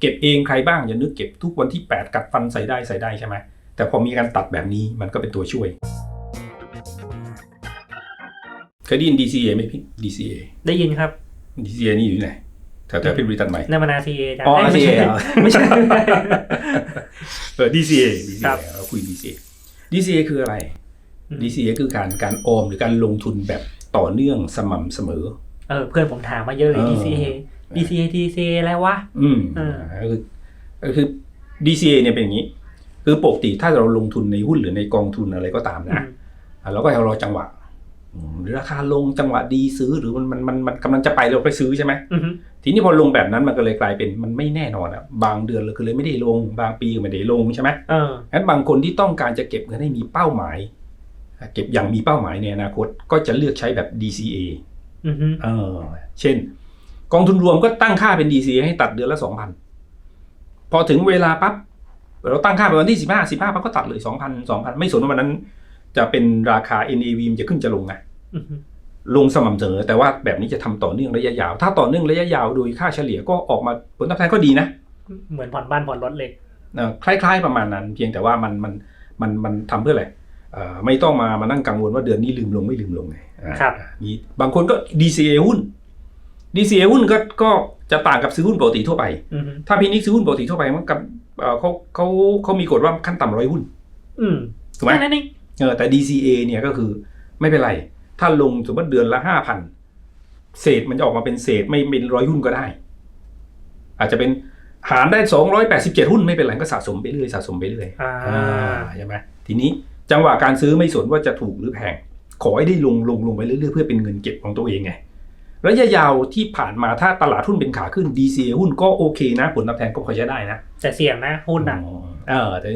เก็บเองใครบ้างอย่านึกเก็บทุกวันที่ 8 กัดฟันใส่ได้ใส่ได้ใช่ไหมแต่พอมีการตัดแบบนี้มันก็เป็นตัวช่วยเคยได้ยิน DCA ไหมพี่ DCA ได้ยินครับ DCA นี่อยู่ที่ไหนแถวแถวเพชรบุรีตัดใหม่นามานาซีเอจ้ะอ๋อเยไม่ใช่ RCA เหรอไม่ใช่เออ DCA ครั DCA บเราคุย DCA DCA คืออะไรอืม DCA คือการการออมหรือการลงทุนแบบต่อเนื่องสม่ำเสมอ เออเพื่อนผมถามมาเยอะเลยเออ DCA DCA DCA อะไรวะ อืมเออก็คือก็คือ DCA เนี่ยเป็นอย่างนี้ คือปกติถ้าเราลงทุนในหุ้นหรือในกองทุนอะไรก็ตามนะอะเราก็ให้รอจังหวะอืมหรือราคาลงจังหวะดีซื้อหรือมันมันมันมันกำลังจะไปเราไปซื้อใช่ไหม อือฮึทีนี้พอลงแบบนั้นมันก็เลยกลายเป็นมันไม่แน่นอนอะบางเดือนเลยก็เลยไม่ได้ลง บางปีก็ไม่ได้ลงใช่ไหมเอองั้นบางคนที่ต้องการจะเก็บเงินให้มีเป้าหมาย เก็บอย่างมีเป้าหมายในอนาคตก็จะเลือกใช้แบบ DCA อือฮึเออเช่น กองทุนรวมก็ตั้งค่าเป็น DCA ให้ตัดเดือนละสองพันพอถึงเวลาปั๊บเราตั้งค่าไปวันที่สิบห้าสิบห้าปั๊บก็ตัดเลยสองพันสองพันไม่สนว่าวันนั้น จะเป็นราคา NAV มันจะขึ้นจะลงไงอือฮึลงสม่ำเสมอแต่ว่าแบบนี้จะทำต่อเนื่องระยะยาว ถ้าต่อเนื่องระยะยาวโดยค่าเฉลี่ยก็ออกมาผลตอบแทนก็ดีนะ เหมือนผ่อนบ้านผ่อนรถเลยเอ่อคล้าย ๆประมาณนั้น เพียงแต่ว่ามันมันมันมันทำเพื่ออะไรเอ่อไม่ต้องมามานั่งกังวลว่าเดือนนี้ลืมลงไม่ลืมลงไงอ่าครับมีบางคนก็ DCA หุ้น DCA หุ้นก็ก็จะต่างกับซื้อหุ้นปกติทั่วไปอือฮึถ้าพี่นิกซื้อหุ้นปกติทั่วไปมันกับเอ่อเขาเขาเขามีกฎว่าขั้นต่ำร้อยหุ้นอืมถูกไหมแค่นั้นเองเออแต่ DCA เนี่ยก็คือไม่เป็นไร ถ้าลงสมมติเดือนละห้าพันเศษมันจะออกมาเป็นเศษไม่เป็นร้อยหุ้นก็ได้ อาจจะเป็นหารได้สองร้อยแปดสิบเจ็ดหุ้นไม่เป็นไรก็สะสมไปเรื่อยสะสมไปเรื่อยอ่าอ่าใช่ไหมทีนี้จังหวะการซื้อไม่สนว่าจะถูกหรือแพงขอให้ได้ลงลงลงไปเรื่อยๆเพื่อเป็นเงินเก็บของตัวเองไง ระยะยาวที่ผ่านมาถ้าตลาดหุ้นเป็นขาขึ้น DCA หุ้นก็โอเคนะ ผลตอบแทนก็พอใช้ได้นะ แต่เสี่ยงนะหุ้นอะเออแต่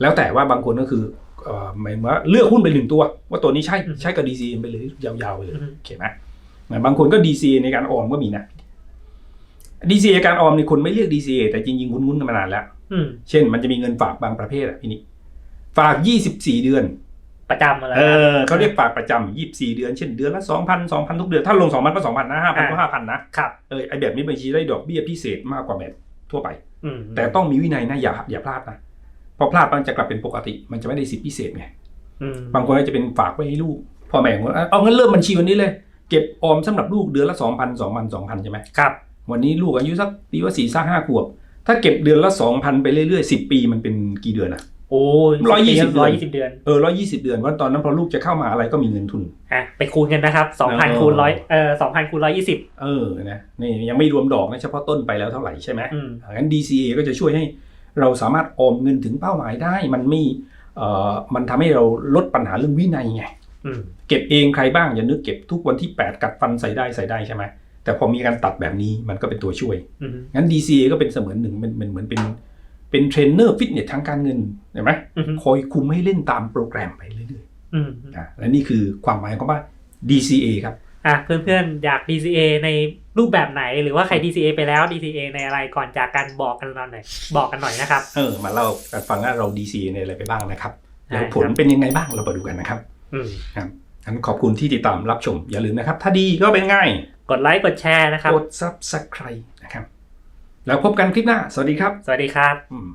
แล้วแต่ว่าบางคนก็คือเอ่อหมายถึงว่าเลือกหุ้นไปหนึ่งตัว ว่าตัวนี้ใช่อืมใช่กับ DCA ไปเลยยาวๆไปเลยอืมโอเคไหมบางคนก็ DCA ในการออมก็มีนะ DCA การออมเนี่ยคนไม่เลือก DCA แต่จริงๆคุ้นๆกันมานานแล้วอืมเช่นมันจะมีเงินฝากบางประเภทอะพี่นิกฝาก 24 เดือน ประจำอะไรเออเขาเรียกฝากประจำ24เดือนเช่นเดือนละ2,000 2,000ทุกเดือนถ้าลง2,000ก็2,000นะ5,000ก็5,000นะครับเออไอแบบนี้บัญชีได้ดอกเบี้ยพิเศษมากกว่าแบบทั่วไปอืมแต่ต้องมีวินัยนะอย่าอย่าพลาดนะเพอพลาดมันจะกลับเป็นปกติ มันจะไม่ได้สิทธิพิเศษไงอืมบางคนก็จะเป็นฝากไว้ให้ลูกพ่อแม่บอกว่าเอางั้นเริ่มบัญชีวันนี้เลย เก็บออมสำหรับลูกเดือนละ2,000 2,000 2,000ใช่ไหมครับวันนี้ลูกอายุสักปีว่าสี่สักห้าขวบ ถ้าเก็บเดือนละสองพันไปเรื่อยๆสิบปีมันเป็นกี่เดือนอะ โอ้ยร้อยยี่สิบร้อยยี่สิบเดือนเออร้อยี่สิบเดือนว่าตอนนั้นพอลูกจะเข้ามาอะไรก็มีเงินทุนอะไปคูณกันนะครับสองพันเออคูณร้อยเอ่อสองพันคูณร้อยยี่สิบเออนะนี่ยังไม่รวมดอกนะเฉพาะต้นไปแล้วเท่าไหร่ใช่ไหมอืมงั้น DCA ก็จะช่วยให้เราสามารถออมเงินถึงเป้าหมายได้ มันไม่เอ่อมันทำให้เราลดปัญหาเรื่องวินัยไงอืมเก็บเองใครบ้างอย่านึกเก็บทุกวันที่ 8 กัดฟันใส่ได้ใส่ได้ใช่ไหมแต่พอมีการตัดแบบนี้มันก็เป็นตัวช่วยอืมงั้น DCA ก็เป็นเสมือนหนึ่งเป็นเป็นเหมือนเป็น เป็นเทรนเนอร์ฟิตเนสทางการเงินเห็นไหมอืมคอยคุมให้เล่นตามโปรแกรมไปเรื่อยอืมๆอะและนี่คือความหมายของว่า DCA ครับอะเพื่อนๆอยาก DCA ในรูปแบบไหนหรือว่าใคร DCA ไปแล้ว DCA ในอะไรก่อนจากกันบอกกันหน่อยบอกกันหน่อยนะครับเออมาเล่ากันฟังว่าเรา DCA ในอะไรไปบ้างนะครับได้แล้วผลครับเป็นยังไงบ้างเรามาดูกันนะครับอืมงั้นขอบคุณที่ติดตามรับชมอย่าลืมนะครับ ถ้าดีก็เป็นง่าย กดไลค์กดแชร์นะครับ กด Subscribe นะครับ แล้วพบกันคลิปหน้า สวัสดีครับ สวัสดีครับอืม